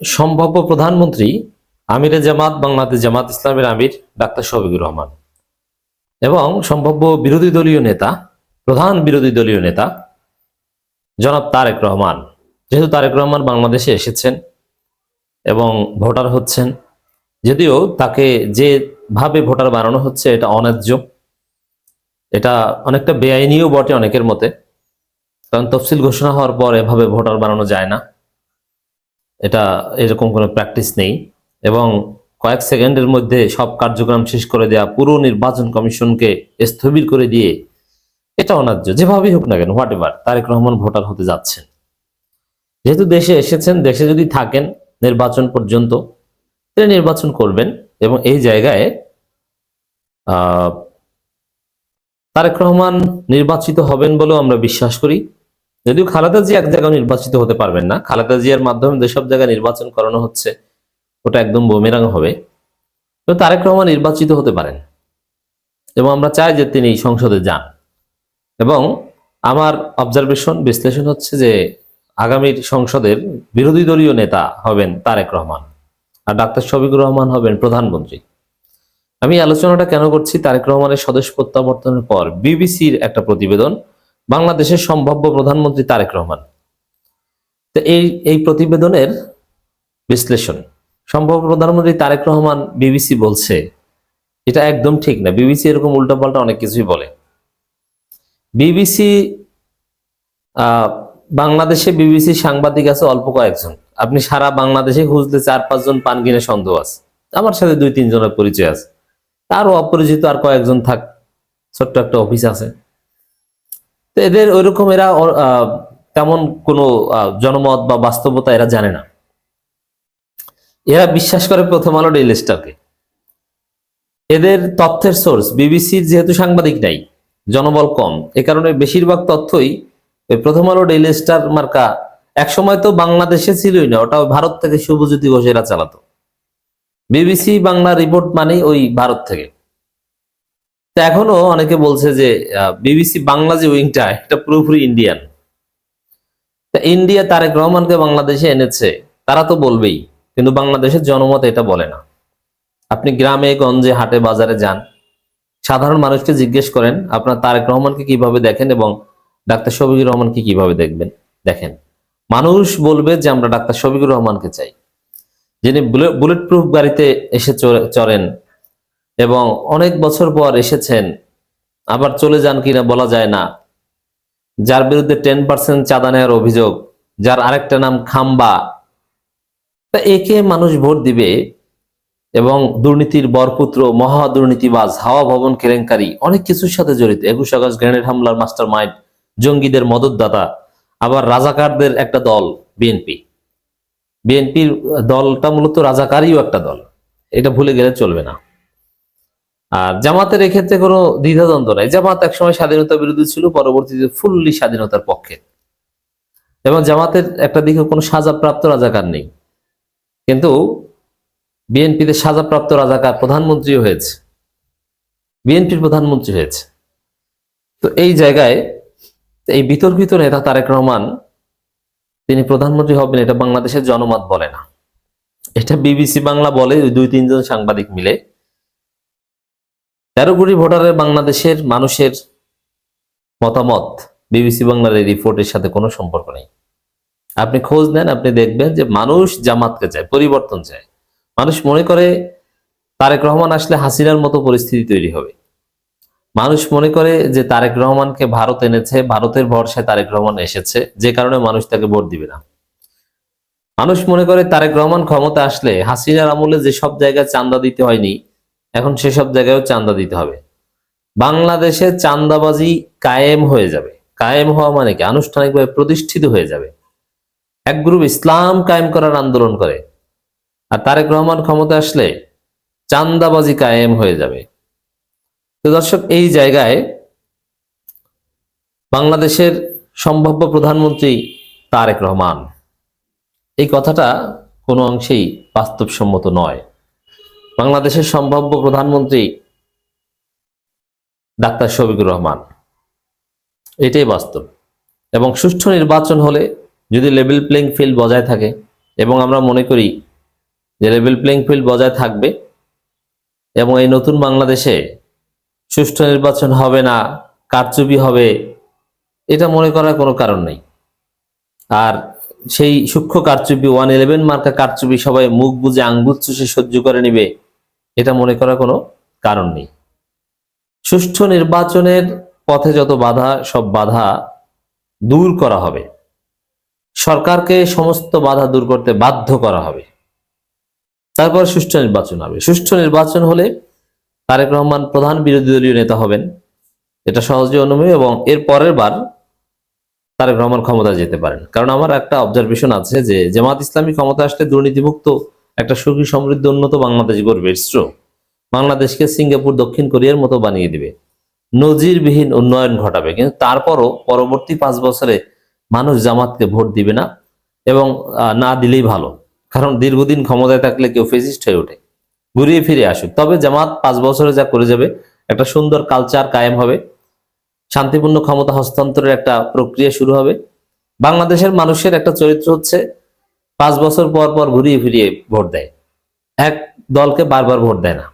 সম্ভাব্য প্রধানমন্ত্রী আমিরে জামাত, বাংলাদেশ জামাত ইসলামের আমির ডাক্তার শফিকুর রহমান এবং সম্ভাব্য বিরোধী দলীয় নেতা, প্রধান বিরোধী দলীয় নেতা জনাব তারেক রহমান। যেহেতু তারেক রহমান বাংলাদেশে এসেছেন এবং ভোটার হচ্ছেন, যদিও তাকে যেভাবে ভোটার বানানো হচ্ছে এটা অন্যায্য। এটা অনেকটা বেআইনিও বটে অনেকের মতে। কারণ তফসিল ঘোষণা হওয়ার পর এভাবে ভোটার বানানো যায় না। এটা এরকম কোনো প্র্যাকটিস নেই। এবং কয়েক সেকেন্ডের মধ্যে সব কার্যক্রম শেষ করে দেওয়া পুরো নির্বাচন কমিশনকে স্থবির করে দিয়ে এটা অন্যায্য যেভাবেই হোক না কেন whatever Tarique Rahman voter হতে যাচ্ছেন। যেহেতু দেশে এসেছেন, দেশে যদি থাকেন নির্বাচন পর্যন্ত, তিনি নির্বাচন করবেন এবং এই জায়গায় তারেক রহমান নির্বাচিত হবেন বলেও আমরা বিশ্বাস করি। যদিও খালেদা জিয়া এক জায়গায় নির্বাচিত হতে পারবেন না, খালেদা জিয়ার মাধ্যমে যেসব জায়গায় নির্বাচন করানো হচ্ছে, ওটা একদম বোমেরাং হবে। তো তারেক রহমান নির্বাচিত হতে পারেন, এবং আমরা চাই যে তিনি সংসদে যান। এবং আমার অবজারভেশন বিশ্লেষণ হচ্ছে যে আগামীর সংসদের বিরোধী দলীয় নেতা হবেন তারেক রহমান, আর ডাক্তার শফিকুর রহমান হবেন প্রধানমন্ত্রী। আমি আলোচনাটা কেন করছি? তারেক রহমানের স্বদেশ প্রত্যাবর্তনের পর বিবিসির একটা প্রতিবেদন বাংলাদেশের সম্ভাব্য প্রধানমন্ত্রী তারেক রহমান। তো এই এই প্রতিবেদনের বিশ্লেষণ। সম্ভাব্য প্রধানমন্ত্রী তারেক রহমান বিবিসি বলছে, এটা একদম ঠিক না। বিবিসি এরকম উল্টাপাল্টা অনেক কিছুই বলে। বিবিসি বাংলাদেশে বিবিসি সাংবাদিক আছে অল্প কয়েকজন। আপনি সারা বাংলাদেশে খুঁজলে চার, পাঁচজন পান কিনে সন্দেহ আছে। আমার সাথে দুই, তিনজনের পরিচয় আছে। আরও অপরিচিত আর কয়েকজন থাক, ছোট্ট একটা অফিস আছে। তো এদের ওইরকম এরা তেমন কোনো জনমত বা বাস্তবতা এরা জানে না। এরা বিশ্বাস করে প্রথম আলো ডেইলি স্টারকে। এদের তথ্যের সোর্স, বিবিসির যেহেতু সাংবাদিক নাই, জনবল কম, এ কারণে বেশিরভাগ তথ্যই প্রথম আলো ডেইলি স্টার মার্কা একসময় তো বাংলাদেশে ছিলই না ওটা ভারত থেকে শুভজ্যোতি ঘোষ এরা চালাতো। বিবিসি বাংলা রিপোর্ট মানেই ওই ভারত থেকে। এখনও অনেকে বলছে যে বিবিসি বাংলা যে উইংটা, এটা পুরোপুরি ইন্ডিয়ান ইন্ডিয়া তারেক রহমানকে বাংলাদেশে এনেছে, তারা তো বলবেই, কিন্তু বাংলাদেশের জনমত এটা বলে না। আপনি গ্রামে, গঞ্জে, হাটে, বাজারে যান, সাধারণ মানুষকে জিজ্ঞেস করেন, আপনার তারেক রহমানকে কীভাবে দেখেন এবং ডাক্তার শফিকুর রহমানকে কীভাবে দেখবেন? দেখেন, মানুষ বলবে যে আমরা ডাক্তার শফিকুর রহমানকে চাই। যিনি বুলেট প্রুফ গাড়িতে এসে চড়ে- চড়েন এবং অনেক বছর পর এসেছেন, আবার চলে যান কিনা বলা যায় না। যার বিরুদ্ধে টেন পার্সেন্ট চাঁদা নেওয়ার অভিযোগ, যার আরেকটা নাম খাম্বা। তা একে মানুষ ভোট দিবে এবং দুর্নীতির বরপুত্র, মহা দুর্নীতিবাজ, হাওয়া ভবন কেলেঙ্কারি, অনেক কিছুর সাথে জড়িত। একুশ আগস্ট গ্রেনেড হামলার মাস্টার মাইন্ড জঙ্গিদের মদতদাতা, আবার রাজাকারদের একটা দল বিএনপি বিএনপির দলটা মূলত রাজাকারীও একটা দল। এটা ভুলে গেলে চলবে না। আর জামাতের এক্ষেত্রে কোনো দ্বিধাদ্বন্দ্ব নাই। জামাত একসময় স্বাধীনতা বিরোধী ছিল, পরবর্তীতে ফুল্লি স্বাধীনতার পক্ষে। এবং জামাতের একটা দিকে কোনো সাজাপ্রাপ্ত রাজাকার নেই। কিন্তু বিএনপিতে সাজাপ্রাপ্ত রাজাকার প্রধানমন্ত্রী হয়েছে। বিএনপির প্রধানমন্ত্রী হয়েছে। তো এই জায়গায় এই বিতর্কিত নেতা তারেক রহমান, তিনি প্রধানমন্ত্রী হবেন এটা বাংলাদেশের জনমত বলে না। এটা বিবিসি বাংলা বলে দুই তিনজন সাংবাদিক মিলে। তেরো কোটি ভোটারের বাংলাদেশের মানুষের মতামত বিবিসি বাংলার এই রিপোর্টের সাথে কোনো সম্পর্ক নেই। আপনি খোঁজ নেন, আপনি দেখবেন যে মানুষ জামাতকে চায়, পরিবর্তন চায়। মানুষ মনে করে তারেক রহমান আসলে হাসিনার মতো পরিস্থিতি তৈরি হবে। মানুষ মনে করে যে তারেক রহমানকে ভারত এনেছে, ভারতের ভরসায় তারেক রহমান এসেছে, যে কারণে মানুষ তাকে ভোট দিবে না। মানুষ মনে করে তারেক রহমান ক্ষমতা আসলে হাসিনার আমলে যে সব জায়গায় চান্দা দিতে হয়নি এখন সেসব জায়গায়ও চান্দা দিতে হবে। বাংলাদেশে চান্দাবাজি কায়েম হয়ে যাবে। কায়েম হওয়া মানে কি? আনুষ্ঠানিকভাবে প্রতিষ্ঠিত হয়ে যাবে। এক গ্রুপ ইসলাম কায়েম করার আন্দোলন করে। আর তারেক রহমান ক্ষমতা আসলে চান্দাবাজি কায়েম হয়ে যাবে। তো দর্শক, এই জায়গায় বাংলাদেশের সম্ভাব্য প্রধানমন্ত্রী তারেক রহমান। এই কথাটা কোনো অংশেই বাস্তবসম্মত নয়। বাংলাদেশের সম্ভাব্য প্রধানমন্ত্রী ডাক্তার শফিকুর রহমান। এটাই বাস্তব। এবং সুষ্ঠু নির্বাচন হলে যদি লেভেল প্লেইং ফিল্ড বজায় থাকে, এবং আমরা মনে করি যে লেভেল প্লেইং ফিল্ড বজায় থাকবে, এবং এই নতুন বাংলাদেশে সুষ্ঠু নির্বাচন হবে না, কারচুপি হবে, এটা মনে করার কোনো কারণ নেই। আর সেই সূক্ষ্ম কারচুপি ওয়ান ইলেভেন মার্কা কারচুপি সবাই মুখ বুঝে আঙ্গুল চুষে সহ্য করে নিবে, এটা মনে করার কোনো কারণ নেই। সুষ্ঠু নির্বাচনের পথে যত বাধা, সব বাধা দূর করা হবে। সরকারকে সমস্ত বাধা দূর করতে বাধ্য করা হবে। তারপর সুষ্ঠু নির্বাচন হবে। সুষ্ঠু নির্বাচন হলে তারেক রহমান প্রধান বিরোধী দলীয় নেতা হবেন। এটা সহজে অনুমেয় এবং এর পরের বার তারেক রহমান ক্ষমতায় যেতে পারেন। কারণ আমার একটা অবজারভেশন আছে যে, জামাত ইসলামী ক্ষমতা আসলে দুর্নীতিমুক্ত একটা সুখী সমৃদ্ধ উন্নত বাংলাদেশ গড়বে। ইটস বাংলাদেশকে সিঙ্গাপুর, দক্ষিণ কোরিয়ার মতো বানিয়ে দিবে। নজিরবিহীন উন্নয়ন ঘটাবে। কিন্তু তারপরও পরবর্তী পাঁচ বছরে মানুষ জামাতকে ভোট দিবে না এবং না দিলেই ভালো। কারণ দীর্ঘদিন ক্ষমতায় থাকলে কেউ ফেসিস্ট হয়ে ওঠে। ঘুরিয়ে ফিরে আসুক। তবে জামাত পাঁচ বছরে যা করে যাবে, একটা সুন্দর কালচার কায়েম হবে। শান্তিপূর্ণ ক্ষমতা হস্তান্তরের একটা প্রক্রিয়া শুরু হবে। বাংলাদেশের মানুষের একটা চরিত্র হচ্ছে, পাঁচ বছর পর পর ঘুরিয়ে ফিরিয়ে ভোট দেয়। এক দলকে বারবার ভোট দেয় না।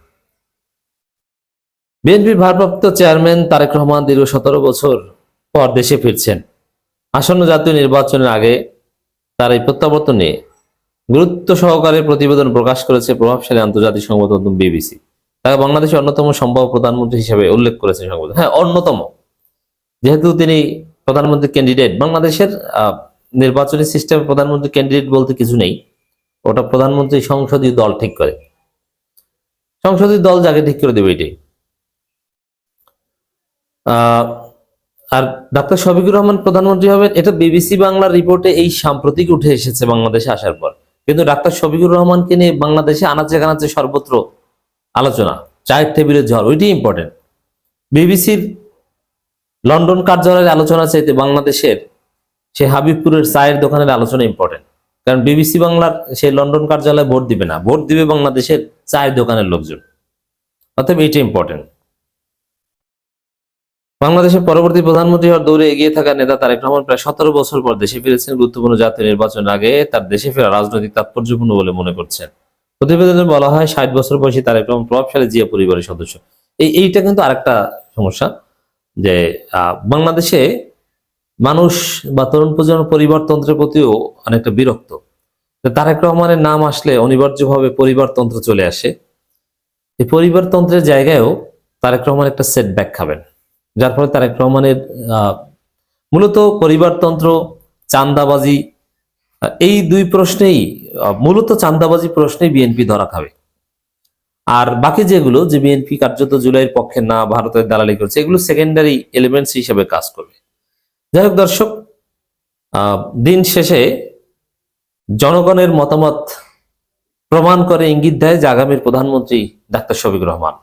বিএনপির ভারপ্রাপ্ত চেয়ারম্যান তারেক রহমান দীর্ঘ সতেরো বছর পর দেশে ফিরছেন। আসন্ন জাতীয় নির্বাচনের আগে তার এই প্রত্যাবর্তন গুরুত্ব সহকারে প্রতিবেদন প্রকাশ করেছে প্রভাবশালী আন্তর্জাতিক সংবাদ বিবিসি। তাকে বাংলাদেশের অন্যতম সম্ভাব্য প্রধানমন্ত্রী হিসেবে উল্লেখ করেছে সংবাদ। হ্যাঁ অন্যতম। যেহেতু তিনি প্রধানমন্ত্রী ক্যান্ডিডেট বাংলাদেশের নির্বাচনী সিস্টেমে প্রধানমন্ত্রী ক্যান্ডিডেট বলতে কিছু নেই। ওটা প্রধানমন্ত্রী সংসদীয় দল ঠিক করে। সংসদীয় দল যাকে ঠিক করে দেবে এটাই। আর ডাক্তার শফিকুর রহমান প্রধানমন্ত্রী হবেন, এটা বিবিসি বাংলার রিপোর্টে এই সাম্প্রতিক উঠে এসেছে বাংলাদেশে আসার পর। কিন্তু ডাক্তার শফিকুর রহমানকে নিয়ে বাংলাদেশে আনাচে কানাচে সর্বত্র আলোচনা, চায়ের টেবিলের ঝড় ওইটি ইম্পর্টেন্ট বিবিসির লন্ডন কার্যালয়ের আলোচনা চাইতে বাংলাদেশের সে হাবিবপুরের চায়ের দোকানের আলোচনা ইম্পর্টেন্ট কারণ বিবিসি বাংলার সেই লন্ডন কার্যালয়ে ভোট দিবে না। ভোট দিবে বাংলাদেশের চায়ের দোকানের লোকজন। অতএব এইটা ইম্পর্টেন্ট বাংলাদেশের পরবর্তী প্রধানমন্ত্রী হওয়ার দৌড়ে এগিয়ে থাকা নেতা তারেক রহমান প্রায় সতেরো বছর পর দেশে ফিরেছেন। গুরুত্বপূর্ণ জাতীয় নির্বাচনের আগে তার দেশে ফেরা রাজনৈতিক তাৎপর্যপূর্ণ বলে মনে করছেন। প্রতিবেদনে বলা হয়, ষাট বছর বয়সী তারেক রহমান প্রভাবশালী জিয়া পরিবারের সদস্য। এই, এইটা কিন্তু আরেকটা সমস্যা। যে বাংলাদেশে মানুষ বা তরুণ প্রজন্ম পরিবারতন্ত্রের প্রতিও অনেকটা বিরক্ত। তারেক রহমানের নাম আসলে অনিবার্যভাবে পরিবারতন্ত্র চলে আসে। এই পরিবারতন্ত্রের জায়গায়ও তারেক রহমান একটা সেটব্যাক খাবেন। যার ফলে তারেক রহমানের মূলত পরিবারতন্ত্র চান্দাবাজি এই দুই প্রশ্নেই মূলত চান্দাবাজি প্রশ্নেই বিএনপি ধরা খাবে। আর বাকি যেগুলো যে বিএনপি কার্যত জুলাইয়ের পক্ষে না ভারতের দালালি করছে, এগুলো সেকেন্ডারি এলিমেন্টস হিসেবে কাজ করবে। যাই হোক দর্শক দিন শেষে জনগণের মতামত প্রমাণ করে ইঙ্গিত দেয় যে আগামীর প্রধানমন্ত্রী ডাক্তার শফিক রহমান।